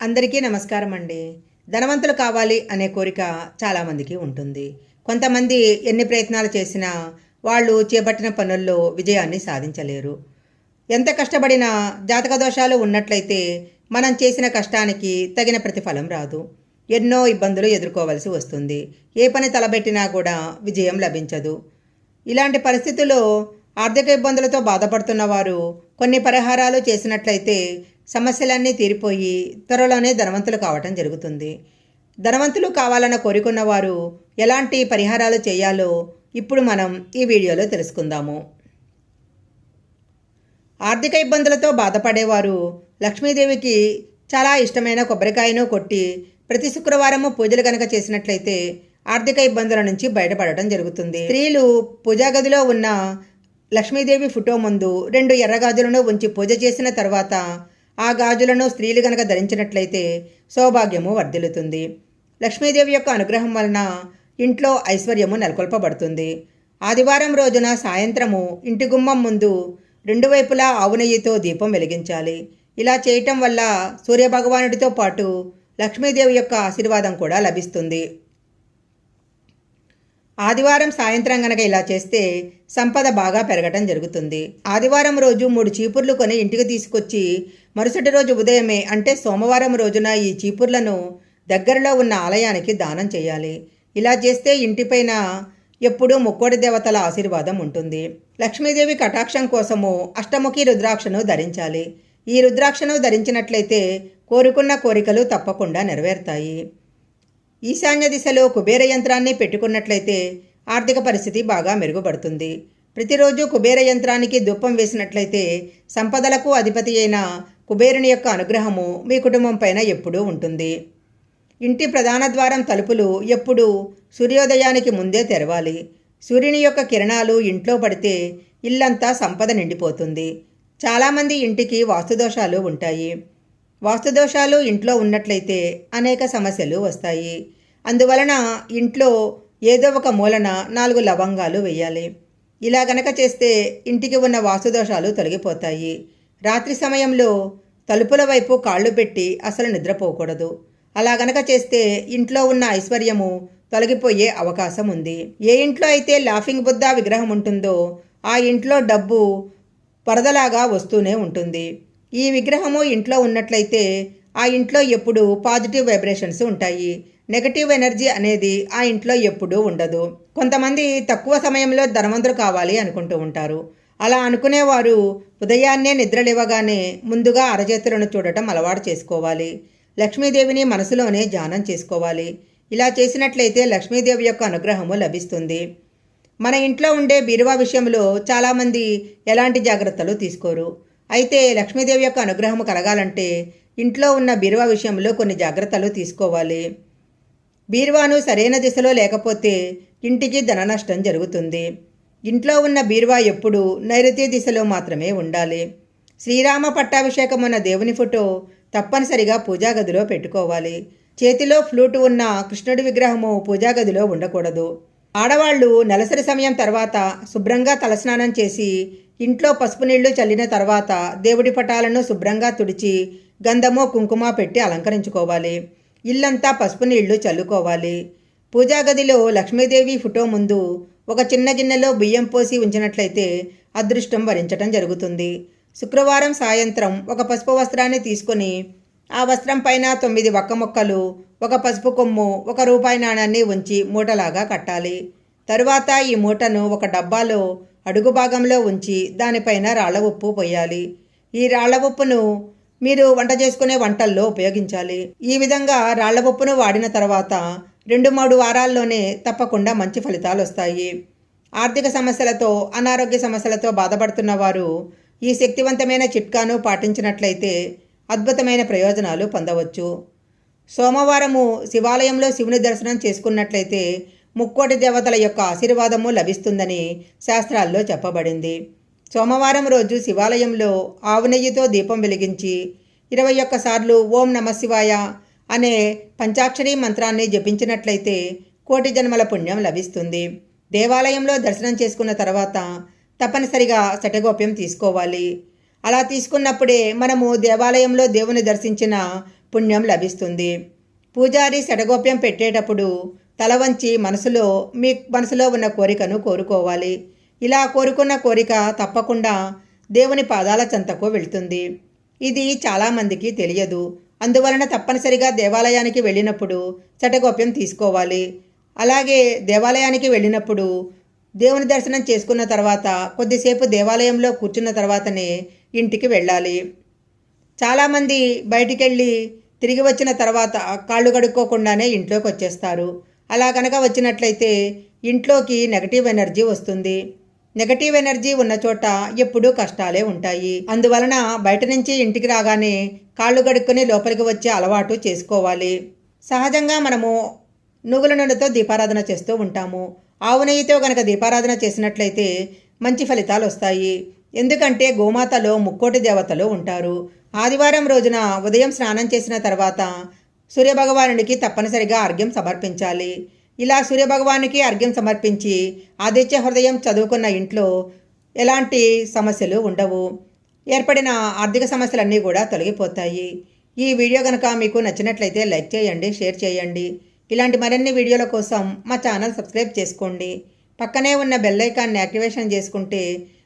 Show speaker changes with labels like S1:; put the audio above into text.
S1: అందరికీ నమస్కారం అండి. ధనవంతులు కావాలి అనే కోరిక చాలామందికి ఉంటుంది. కొంతమంది ఎన్ని ప్రయత్నాలు చేసినా వాళ్ళు చేపట్టిన పనుల్లో విజయాన్ని సాధించలేరు. ఎంత కష్టపడినా జాతక దోషాలు ఉన్నట్లయితే మనం చేసిన కష్టానికి తగిన ప్రతిఫలం రాదు. ఎన్నో ఇబ్బందులు ఎదుర్కోవలసి వస్తుంది. ఏ పని తలబెట్టినా కూడా విజయం లభించదు. ఇలాంటి పరిస్థితుల్లో ఆర్థిక ఇబ్బందులతో బాధపడుతున్న వారు కొన్ని పరిహారాలు చేసినట్లయితే సమస్యలన్నీ తీరిపోయి త్వరలోనే ధనవంతులు కావటం జరుగుతుంది. ధనవంతులు కావాలన్న కోరుకున్న వారు ఎలాంటి పరిహారాలు చేయాలో ఇప్పుడు మనం ఈ వీడియోలో తెలుసుకుందాము. ఆర్థిక ఇబ్బందులతో బాధపడేవారు లక్ష్మీదేవికి చాలా ఇష్టమైన కొబ్బరికాయను కొట్టి ప్రతి శుక్రవారము పూజలు కనుక చేసినట్లయితే ఆర్థిక ఇబ్బందుల నుంచి బయటపడటం జరుగుతుంది. స్త్రీలు పూజా గదిలో ఉన్న లక్ష్మీదేవి ఫోటో ముందు రెండు ఎర్రగాజులను ఉంచి పూజ చేసిన తర్వాత ఆ గాజులను స్త్రీలు గనక ధరించినట్లయితే సౌభాగ్యము వర్ధిల్లుతుంది. లక్ష్మీదేవి యొక్క అనుగ్రహం వలన ఇంట్లో ఐశ్వర్యము నెలకొల్పబడుతుంది. ఆదివారం రోజున సాయంత్రము ఇంటి గుమ్మం ముందు రెండు వైపులా ఆవు నెయ్యితో దీపం వెలిగించాలి. ఇలా చేయటం వల్ల సూర్యభగవానుడితో పాటు లక్ష్మీదేవి యొక్క ఆశీర్వాదం కూడా లభిస్తుంది. ఆదివారం సాయంత్రం గనక ఇలా చేస్తే సంపద బాగా పెరగటం జరుగుతుంది. ఆదివారం రోజు మూడు చీపుర్లు కొని ఇంటికి తీసుకొచ్చి మరుసటి రోజు ఉదయమే అంటే సోమవారం రోజున ఈ చీపుర్లను దగ్గరలో ఉన్న ఆలయానికి దానం చేయాలి. ఇలా చేస్తే ఇంటిపైన ఎప్పుడూ ముక్కోడి దేవతల ఆశీర్వాదం ఉంటుంది. లక్ష్మీదేవి కటాక్షం కోసము అష్టముఖి రుద్రాక్షను ధరించాలి. ఈ రుద్రాక్షను ధరించినట్లయితే కోరుకున్న కోరికలు తప్పకుండా నెరవేరుతాయి. ఈశాన్య దిశలో కుబేర యంత్రాన్ని పెట్టుకున్నట్లయితే ఆర్థిక పరిస్థితి బాగా మెరుగుపడుతుంది. ప్రతిరోజు కుబేర యంత్రానికి దుప్పం వేసినట్లయితే సంపదలకు అధిపతి అయిన కుబేరుని యొక్క అనుగ్రహము మీ కుటుంబం పైన ఎప్పుడూ ఉంటుంది. ఇంటి ప్రధాన ద్వారం తలుపులు ఎప్పుడూ సూర్యోదయానికి ముందే తెరవాలి. సూర్యుని యొక్క కిరణాలు ఇంట్లో పడితే ఇల్లంతా సంపద నిండిపోతుంది. చాలామంది ఇంటికి వాస్తుదోషాలు ఉంటాయి. వాస్తుదోషాలు ఇంట్లో ఉన్నట్లయితే అనేక సమస్యలు వస్తాయి. అందువలన ఇంట్లో ఏదో ఒక మూలన నాలుగు లవంగాలు వేయాలి. ఇలా గనక చేస్తే ఇంటికి ఉన్న వాస్తుదోషాలు తొలగిపోతాయి. రాత్రి సమయంలో తలుపుల వైపు కాళ్ళు పెట్టి అసలు నిద్రపోకూడదు. అలా గనక చేస్తే ఇంట్లో ఉన్న ఐశ్వర్యము తొలగిపోయే అవకాశం ఉంది. ఏ ఇంట్లో అయితే లాఫింగ్ బుద్ధ విగ్రహం ఉంటుందో ఆ ఇంట్లో డబ్బు వరదలాగా వస్తూనే ఉంటుంది. ఈ విగ్రహము ఇంట్లో ఉన్నట్లయితే ఆ ఇంట్లో ఎప్పుడు పాజిటివ్ వైబ్రేషన్స్ ఉంటాయి. నెగటివ్ ఎనర్జీ అనేది ఆ ఇంట్లో ఎప్పుడూ ఉండదు. కొంతమంది తక్కువ సమయంలో ధనవంతులు కావాలి అనుకుంటూ ఉంటారు. అలా అనుకునేవారు ఉదయాన్నే నిద్రలేవగానే ముందుగా అరచేతులను చూడటం అలవాటు చేసుకోవాలి. లక్ష్మీదేవిని మనసులోనే ధ్యానం చేసుకోవాలి. ఇలా చేసినట్లయితే లక్ష్మీదేవి యొక్క అనుగ్రహము లభిస్తుంది. మన ఇంట్లో ఉండే బీరువా విషయంలో చాలామంది ఎలాంటి జాగ్రత్తలు తీసుకోరు. అయితే లక్ష్మీదేవి యొక్క అనుగ్రహం కలగాలంటే ఇంట్లో ఉన్న బీరువా విషయంలో కొన్ని జాగ్రత్తలు తీసుకోవాలి. బీరువాను సరైన దిశలో లేకపోతే ఇంటికి ధన నష్టం జరుగుతుంది. ఇంట్లో ఉన్న బీరువా ఎప్పుడూ నైరుతి దిశలో మాత్రమే ఉండాలి. శ్రీరామ పట్టాభిషేకం ఉన్న దేవుని ఫోటో తప్పనిసరిగా పూజా గదిలో పెట్టుకోవాలి. చేతిలో ఫ్లూట్ ఉన్న కృష్ణుడి విగ్రహము పూజా గదిలో ఉండకూడదు. ఆడవాళ్ళు నెలసరి సమయం తర్వాత శుభ్రంగా తలస్నానం చేసి ఇంట్లో పసుపు నీళ్ళు చల్లిన తర్వాత దేవుడి పటాలను శుభ్రంగా తుడిచి గంధము కుంకుమ పెట్టి అలంకరించుకోవాలి. ఇల్లంతా పసుపు నీళ్ళు చల్లుకోవాలి. పూజా గదిలో లక్ష్మీదేవి ఫోటో ముందు ఒక చిన్న గిన్నెలో బియ్యం పోసి ఉంచినట్లయితే అదృష్టం వరించటం జరుగుతుంది. శుక్రవారం సాయంత్రం ఒక పసుపు వస్త్రాన్ని తీసుకొని ఆ వస్త్రం పైన తొమ్మిది వక్క మొక్కలు ఒక పసుపు కొమ్ము ఒక రూపాయి నాణాన్ని ఉంచి మూటలాగా కట్టాలి. తరువాత ఈ మూటను ఒక డబ్బాలో అడుగు భాగంలో ఉంచి దానిపైన రాళ్ళ ఉప్పు పోయాలి. ఈ రాళ్ళ ఉప్పును మీరు వంట చేసుకునే వంటల్లో ఉపయోగించాలి. ఈ విధంగా రాళ్ళ ఉప్పును వాడిన తర్వాత రెండు మూడు వారాల్లోనే తప్పకుండా మంచి ఫలితాలు వస్తాయి. ఆర్థిక సమస్యలతో అనారోగ్య సమస్యలతో బాధపడుతున్న వారు ఈ శక్తివంతమైన చిట్కాను పాటించినట్లయితే అద్భుతమైన ప్రయోజనాలు పొందవచ్చు. సోమవారము శివాలయంలో శివుని దర్శనం చేసుకున్నట్లయితే ముక్కోటి దేవతల యొక్క ఆశీర్వాదము లభిస్తుందని శాస్త్రాల్లో చెప్పబడింది. సోమవారం రోజు శివాలయంలో ఆవు నెయ్యితో దీపం వెలిగించి ఇరవై ఒక్కసార్లు ఓం నమశివాయ అనే పంచాక్షరీ మంత్రాన్ని జపించినట్లయితే కోటి జన్మల పుణ్యం లభిస్తుంది. దేవాలయంలో దర్శనం చేసుకున్న తర్వాత తప్పనిసరిగా శటగోప్యం తీసుకోవాలి. అలా తీసుకున్నప్పుడే మనము దేవాలయంలో దేవుని దర్శించిన పుణ్యం లభిస్తుంది. పూజారి శటగోప్యం పెట్టేటప్పుడు తల వంచి మనసులో మీ మనసులో ఉన్న కోరికను కోరుకోవాలి. ఇలా కోరుకున్న కోరిక తప్పకుండా దేవుని పాదాల చెంతకు వెళ్తుంది. ఇది చాలామందికి తెలియదు. అందువలన తప్పనిసరిగా దేవాలయానికి వెళ్ళినప్పుడు చటగోప్యం తీసుకోవాలి. అలాగే దేవాలయానికి వెళ్ళినప్పుడు దేవుని దర్శనం చేసుకున్న తర్వాత కొద్దిసేపు దేవాలయంలో కూర్చున్న తర్వాతనే ఇంటికి వెళ్ళాలి. చాలామంది బయటికి వెళ్ళి తిరిగి వచ్చిన తర్వాత కాళ్ళు కడుక్కోకుండానే ఇంట్లోకి వచ్చేస్తారు అలా కనుక వచ్చినట్లయితే ఇంట్లోకి నెగటివ్ ఎనర్జీ వస్తుంది. నెగటివ్ ఎనర్జీ ఉన్న చోట ఎప్పుడూ కష్టాలే ఉంటాయి. అందువలన బయట నుంచి ఇంటికి రాగానే కాళ్ళు కడుక్కొని లోపలికి వచ్చే అలవాటు చేసుకోవాలి. సహజంగా మనము నువ్వుల నూనెతో దీపారాధన చేస్తూ ఉంటాము. ఆవు నెయ్యితో కనుక దీపారాధన చేసినట్లయితే మంచి ఫలితాలు వస్తాయి. ఎందుకంటే గోమాతలో ముక్కోటి దేవతలు ఉంటారు. ఆదివారం రోజున ఉదయం స్నానం చేసిన తర్వాత సూర్యభగవానుడికి తప్పనిసరిగా అర్ఘ్యం సమర్పించాలి. ఇలా సూర్యభగవానికి అర్ఘ్యం సమర్పించి ఆదిత్య హృదయం చదువుకున్న ఇంట్లో ఎలాంటి సమస్యలు ఉండవు. ఏర్పడిన ఆర్థిక సమస్యలన్నీ కూడా తొలగిపోతాయి. ఈ వీడియో కనుక మీకు నచ్చినట్లయితే లైక్ చేయండి షేర్ చేయండి. ఇలాంటి మరిన్ని వీడియోల కోసం మా ఛానల్ సబ్స్క్రైబ్ చేసుకోండి. పక్కనే ఉన్న బెల్ ఐకాన్ని యాక్టివేషన్ చేసుకుంటే